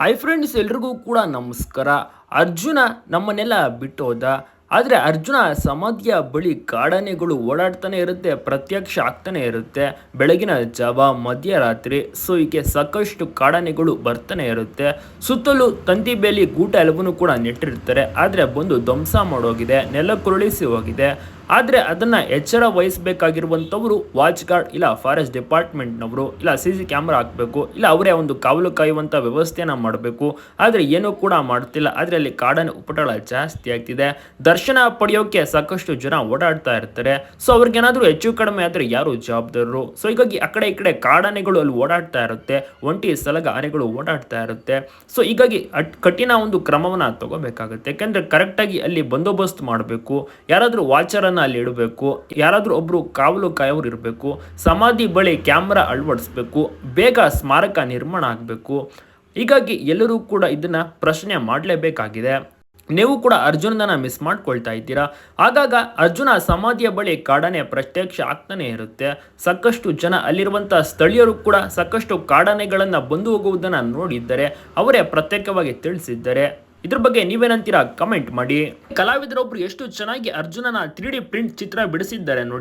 Hi friends ಎಲ್ರಿಗೂ ಕೂಡ ನಮಸ್ಕಾರ. ಅರ್ಜುನ ನಮ್ಮನ್ನೆಲ್ಲ ಬಿಟ್ಟು ಹೋದ. ಆದರೆ ಅರ್ಜುನ ಸಮಾಧಿಯ ಬಳಿ ಕಾಡನೆಗಳು ಓಡಾಡ್ತಾನೆ ಇರುತ್ತೆ, ಪ್ರತ್ಯಕ್ಷ ಆಗ್ತಾನೆ ಇರುತ್ತೆ. ಬೆಳಗಿನ ಜಾವ, ಮಧ್ಯರಾತ್ರಿ ಸೊ ಹೀಗೆ ಸಾಕಷ್ಟು ಕಾಡಾನೆಗಳು ಬರ್ತಾನೆ ಇರುತ್ತೆ. ಸುತ್ತಲೂ ತಂತಿ ಬೇಲಿ, ಗೂಟ ಎಲ್ಲವನ್ನೂ ಕೂಡ ನೆಟ್ಟಿರ್ತಾರೆ. ಆದರೆ ಬಂದು ಧ್ವಂಸ ಮಾಡೋಗಿದೆ, ನೆಲ ಕುರುಳಿಸಿ ಹೋಗಿದೆ. ಆದರೆ ಅದನ್ನು ಎಚ್ಚರ ವಹಿಸಬೇಕಾಗಿರುವಂಥವರು ವಾಚ್ ಗಾರ್ಡ್ ಇಲ್ಲ ಫಾರೆಸ್ಟ್ ಡಿಪಾರ್ಟ್ಮೆಂಟ್ನವರು ಇಲ್ಲ ಸಿ ಸಿ ಕ್ಯಾಮ್ರಾ ಹಾಕಬೇಕು, ಇಲ್ಲ ಅವರೇ ಒಂದು ಕಾವಲು ಕಾಯುವಂಥ ವ್ಯವಸ್ಥೆಯನ್ನು ಮಾಡಬೇಕು. ಆದರೆ ಏನೂ ಕೂಡ ಮಾಡ್ತಿಲ್ಲ. ಆದರೆ ಅಲ್ಲಿ ಕಾಡನ್ನು ಉಪಟಳ ಜಾಸ್ತಿ ಆಗ್ತಿದೆ. ದರ್ಶನ ಪಡೆಯೋಕೆ ಸಾಕಷ್ಟು ಜನ ಓಡಾಡ್ತಾ ಇರ್ತಾರೆ. ಸೊ ಅವ್ರಿಗೇನಾದರೂ ಹೆಚ್ಚು ಕಡಿಮೆ ಆದರೆ ಯಾರು ಜವಾಬ್ದಾರರು? ಸೊ ಹೀಗಾಗಿ ಆ ಕಡೆ ಈ ಕಡೆ ಕಾಡಾನೆಗಳು ಅಲ್ಲಿ ಓಡಾಡ್ತಾ ಇರುತ್ತೆ. ಒಂಟಿ ಸಲಗ ಆನೆಗಳು ಓಡಾಡ್ತಾ ಇರುತ್ತೆ. ಸೊ ಹೀಗಾಗಿ ಕಠಿಣ ಒಂದು ಕ್ರಮವನ್ನು ತಗೋಬೇಕಾಗುತ್ತೆ. ಯಾಕೆಂದರೆ ಕರೆಕ್ಟಾಗಿ ಅಲ್ಲಿ ಬಂದೋಬಸ್ತ್ ಮಾಡಬೇಕು. ಯಾರಾದರೂ ವಾಚರನ್ನು ಅಲ್ಲಿ ಇಡಬೇಕು, ಯಾರಾದರೂ ಒಬ್ಬರು ಕಾವಲು ಕಾಯೋರು ಇರಬೇಕು, ಸಮಾಧಿ ಬಳಿ ಕ್ಯಾಮ್ರಾ ಅಳವಡಿಸ್ಬೇಕು, ಬೇಗ ಸ್ಮಾರಕ ನಿರ್ಮಾಣ ಆಗಬೇಕು. ಹೀಗಾಗಿ ಎಲ್ಲರೂ ಕೂಡ ಇದನ್ನು ಪ್ರಶ್ನೆ ಮಾಡಲೇಬೇಕಾಗಿದೆ. ನೀವು ಕೂಡ ಅರ್ಜುನನ ಮಿಸ್ ಮಾಡ್ಕೊಳ್ತಾ ಇದ್ದೀರಾ? ಆಗಾಗ ಅರ್ಜುನ ಸಮಾಧಿಯ ಬಳಿ ಕಾಡಾನೆ ಪ್ರತ್ಯಕ್ಷ ಆಗ್ತಾನೆ ಇರುತ್ತೆ. ಸಾಕಷ್ಟು ಜನ ಅಲ್ಲಿರುವಂಥ ಸ್ಥಳೀಯರು ಕೂಡ ಸಾಕಷ್ಟು ಕಾಡಾನೆಗಳನ್ನು ಬಂದು ಹೋಗುವುದನ್ನು ನೋಡಿದ್ದಾರೆ ಅವರೇ ಪ್ರತ್ಯೇಕವಾಗಿ ತಿಳಿಸಿದ್ದಾರೆ. ಇದ್ರ ಬಗ್ಗೆ ನೀವೇನಂತೀರಾ? ಕಮೆಂಟ್ ಮಾಡಿ. ಕಲಾವಿದರೊಬ್ರು ಎಷ್ಟು ಚೆನ್ನಾಗಿ ಅರ್ಜುನನ ತ್ರೀ ಡಿ ಪ್ರಿಂಟ್ ಚಿತ್ರ ಬಿಡಿಸಿದ್ದಾರೆ ನೋಡಿ.